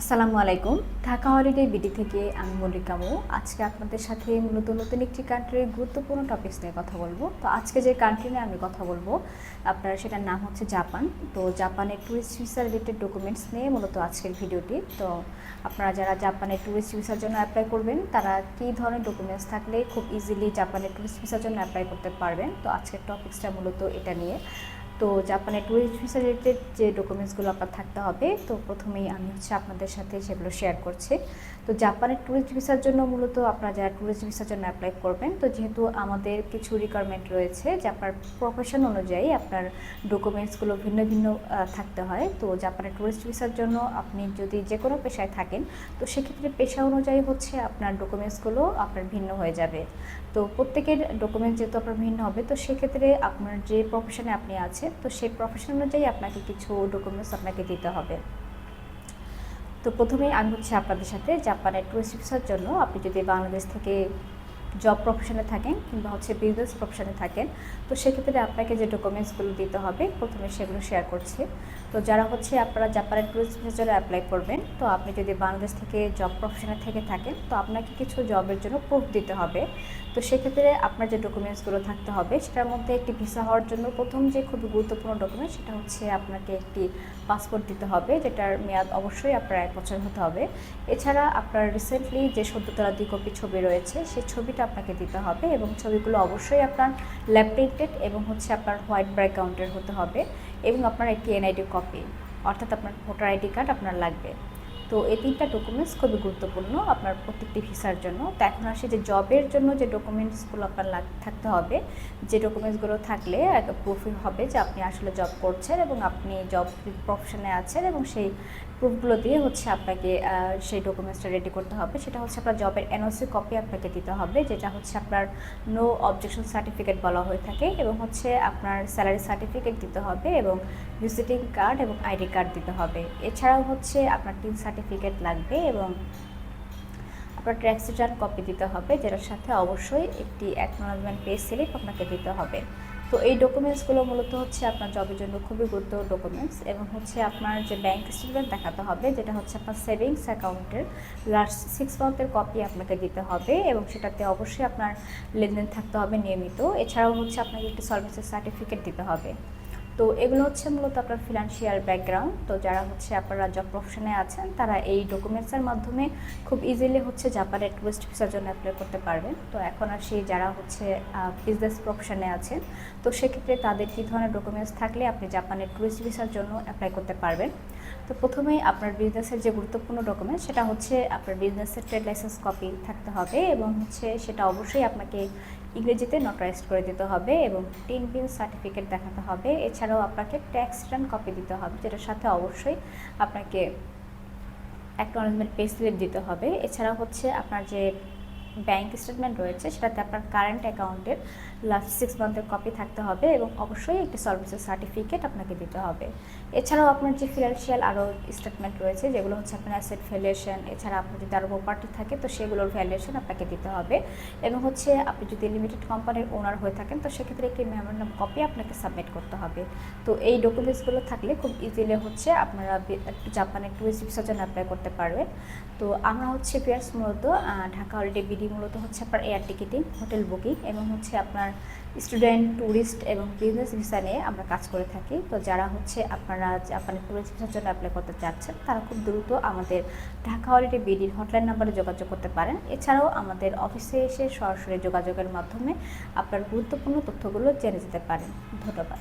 আসসালামু আলাইকুম। Dhaka holiday BD থেকে আমি মল্লিকামু আজকে আপনাদের সাথে মূলত নতুন একটি কান্ট্রির গুরুত্বপূর্ণ টপিকস নিয়ে কথা বলব। তো আজকে যে কান্ট্রি নিয়ে আমি কথা বলব, আপনার সেটার নাম হচ্ছে জাপান। তো জাপানের ট্যুরিস্ট ভিসা রিলেটেড ডকুমেন্টস নিয়ে মূলত আজকের ভিডিওটি। তো আপনারা যারা জাপানের ট্যুরিস্ট ভিসার জন্য অ্যাপ্লাই করবেন, তারা কী ধরনের ডকুমেন্টস থাকলে খুব ইজিলি জাপানের ট্যুরিস্ট ভিসার জন্য অ্যাপ্লাই করতে পারবেন? তো আজকের টপিক্সটা মূলত এটা নিয়ে। তো জাপানের ট্যুরিস্ট ভিসা রিলেটেড যে ডকুমেন্টসগুলো আপনার থাকতে হবে, তো প্রথমেই আমি হচ্ছে আপনাদের সাথে সেগুলো শেয়ার করছি। তো জাপানের ট্যুরিস্ট ভিসার জন্য মূলত আপনারা যারা ট্যুরিস্ট ভিসার জন্য অ্যাপ্লাই করবেন, তো যেহেতু আমাদের কিছু রিকোয়ারমেন্ট রয়েছে, যে আপনার প্রফেশন অনুযায়ী আপনার ডকুমেন্টসগুলো ভিন্ন ভিন্ন থাকতে হয়, তো জাপানের ট্যুরিস্ট ভিসার জন্য আপনি যদি যে কোনো পেশায় থাকেন, তো সেক্ষেত্রে পেশা অনুযায়ী হচ্ছে আপনার ডকুমেন্টসগুলো আপনার ভিন্ন হয়ে যাবে। তো প্রত্যেকের ডকুমেন্টস যেহেতু আপনার ভিন্ন হবে, তো সেক্ষেত্রে আপনার যে প্রফেশনে আপনি আছেন তো সেই প্রফেশন অনুযায়ী আপনাকে কিছু ডকুমেন্টস আপনাকে দিতে হবে। তো প্রথমেই আমি হচ্ছে আপনাদের সাথে জাপানের টুরিস্ট ভিসার জন্য আপনি যদি বাংলাদেশ থেকে জব প্রফেশনে থাকেন কিংবা হচ্ছে বিজনেস প্রফেশনে থাকেন, তো সেক্ষেত্রে আপনাকে যে ডকুমেন্টসগুলো দিতে হবে, প্রথমে সেগুলো শেয়ার করছি। তো যারা হচ্ছে আপনারা জাপানের টুরিস্ট ভিসার অ্যাপ্লাই করবেন, তো আপনি যদি বাংলাদেশ থেকে জব প্রফেশনে থেকে থাকেন, তো আপনাকে কিছু জবের জন্য প্রুফ দিতে হবে। তো সেক্ষেত্রে আপনার যে ডকুমেন্টসগুলো থাকতে হবে, সেটার মধ্যে একটি ভিসা হওয়ার জন্য প্রথম যে খুব গুরুত্বপূর্ণ ডকুমেন্ট সেটা হচ্ছে আপনাকে একটি পাসপোর্ট দিতে হবে, যেটার মেয়াদ অবশ্যই আপনার এক বছর হতে হবে। এছাড়া আপনার রিসেন্টলি যে সদ্য তোলা দুই কপি ছবি রয়েছে, সেই ছবিটা আপনাকে দিতে হবে এবং ছবিগুলো অবশ্যই আপনার ল্যাব প্রিন্টেড এবং হচ্ছে আপনার হোয়াইট ব্যাকগ্রাউন্ডের হতে হবে এবং আপনার একটি এনআইডি কপি অর্থাৎ আপনার ভোটার আইডি কার্ড আপনার লাগবে। তো এই তিনটা ডকুমেন্টস খুবই গুরুত্বপূর্ণ আপনার প্রত্যেকটি ভিসার জন্য। তো এখন আসে যে জবের জন্য যে ডকুমেন্টসগুলো আপনার থাকতে হবে, যে ডকুমেন্টসগুলো থাকলে প্রুফই হবে যে আপনি আসলে জব করছেন এবং আপনি জব প্রফেশনে আছেন এবং সেই প্রুফগুলো দিয়ে হচ্ছে আপনাকে সেই ডকুমেন্টসটা রেডি করতে হবে। সেটা হচ্ছে আপনার জবের এনওসি কপি আপনাকে দিতে হবে, যেটা হচ্ছে আপনার নো অবজেকশন সার্টিফিকেট বলা হয়ে থাকে এবং হচ্ছে আপনার স্যালারি সার্টিফিকেট দিতে হবে এবং ভিজিটিং কার্ড এবং আইডি কার্ড দিতে হবে। এছাড়াও হচ্ছে আপনার টিন সার্টিফিকেট লাগবে এবং আপনার ট্যাক্স রিটার্ন কপি দিতে হবে, যেটার সাথে অবশ্যই একটি অ্যাকনোলজমেন্ট পে স্লিপ আপনাকে দিতে হবে। তো এই ডকুমেন্টসগুলো মূলত হচ্ছে আপনার জবের জন্য খুবই গুরুত্ব ডকুমেন্টস এবং হচ্ছে আপনার যে ব্যাংক স্টেটমেন্ট দেখাতে হবে, যেটা হচ্ছে আপনার সেভিংস অ্যাকাউন্টের লাস্ট সিক্স মান্থের কপি আপনাকে দিতে হবে এবং সেটাতে অবশ্যই আপনার লেনদেন থাকতে হবে নিয়মিত। এছাড়াও হচ্ছে আপনাকে একটি সার্ভিসের সার্টিফিকেট দিতে হবে। তো এগুলো হচ্ছে মূলত আপনার ফিনান্সিয়াল ব্যাকগ্রাউন্ড তো যারা হচ্ছে আপনারা জব প্রফেশনে আছেন, তারা এই ডকুমেন্টসের মাধ্যমে খুব ইজিলি হচ্ছে জাপানের টুরিস্ট ভিসার জন্য অ্যাপ্লাই করতে পারবেন। তো এখন আর সেই যারা হচ্ছে বিজনেস প্রফেশনে আছেন, তো সেক্ষেত্রে তাদের কী ধরনের ডকুমেন্টস থাকলে আপনি জাপানের টুরিস্ট ভিসার জন্য অ্যাপ্লাই করতে পারবেন। তো প্রথমেই আপনার বিজনেসের যে গুরুত্বপূর্ণ ডকুমেন্ট সেটা হচ্ছে আপনার বিজনেসের ট্রেড লাইসেন্স কপি থাকতে হবে এবং হচ্ছে সেটা অবশ্যই আপনাকে ইংরেজিতে নোটারাইজ করে দিতে হবে এবং টিন বিল সার্টিফিকেট দেখাতে হবে। এছাড়াও আপনাকে ট্যাক্স রিটার্ন কপি দিতে হবে, যেটার সাথে অবশ্যই আপনাকে অ্যাকনোলজমেন্ট পে স্লিপ দিতে হবে। এছাড়া হচ্ছে আপনার যে ব্যাংক স্টেটমেন্ট রয়েছে, সেটাতে আপনার কারেন্ট অ্যাকাউন্টের লাস্ট সিক্স মান্থের কপি থাকতে হবে এবং অবশ্যই একটি সার্ভিসের সার্টিফিকেট আপনাকে দিতে হবে। এছাড়াও আপনার যে ফিনান্সিয়াল আরও স্টেটমেন্ট রয়েছে, যেগুলো হচ্ছে আপনার অ্যাসেট ভ্যালুয়েশন এছাড়া আপনার যদি আরও প্রপার্টি থাকে, তো সেগুলোর ভ্যালুয়েশন আপনাকে দিতে হবে। এবং হচ্ছে আপনি যদি লিমিটেড কোম্পানির ওনার হয়ে থাকেন, তো সেক্ষেত্রে একটি মেমোরান্ডাম কপি আপনাকে সাবমিট করতে হবে। তো এই ডকুমেন্টসগুলো থাকলে খুব ইজিলি হচ্ছে আপনারা জাপানের টুরিস্ট ভিসার জন্য অ্যাপ্লাই করতে পারবেন। তো আমরা হচ্ছে পিয়ার্স মূলত ঢাকা হলিডে বিডি মূলত হচ্ছে আপনার এয়ার টিকিটিং হোটেল বুকিং এবং হচ্ছে আপনার স্টুডেন্ট ট্যুরিস্ট এবং বিজনেস ভিসা নিয়ে আমরা কাজ করে থাকি। তো যারা হচ্ছে আপনারা জাপানের টুরিস্ট ভিসার জন্য অ্যাপ্লাই করতে চাচ্ছেন, তারা খুব দ্রুত আমাদের ঢাকা হলিডে বিডির হটলাইন নাম্বারে যোগাযোগ করতে পারেন। এছাড়াও আমাদের অফিসে এসে সরাসরি যোগাযোগের মাধ্যমে আপনার গুরুত্বপূর্ণ তথ্যগুলো জেনে যেতে পারেন। ধন্যবাদ।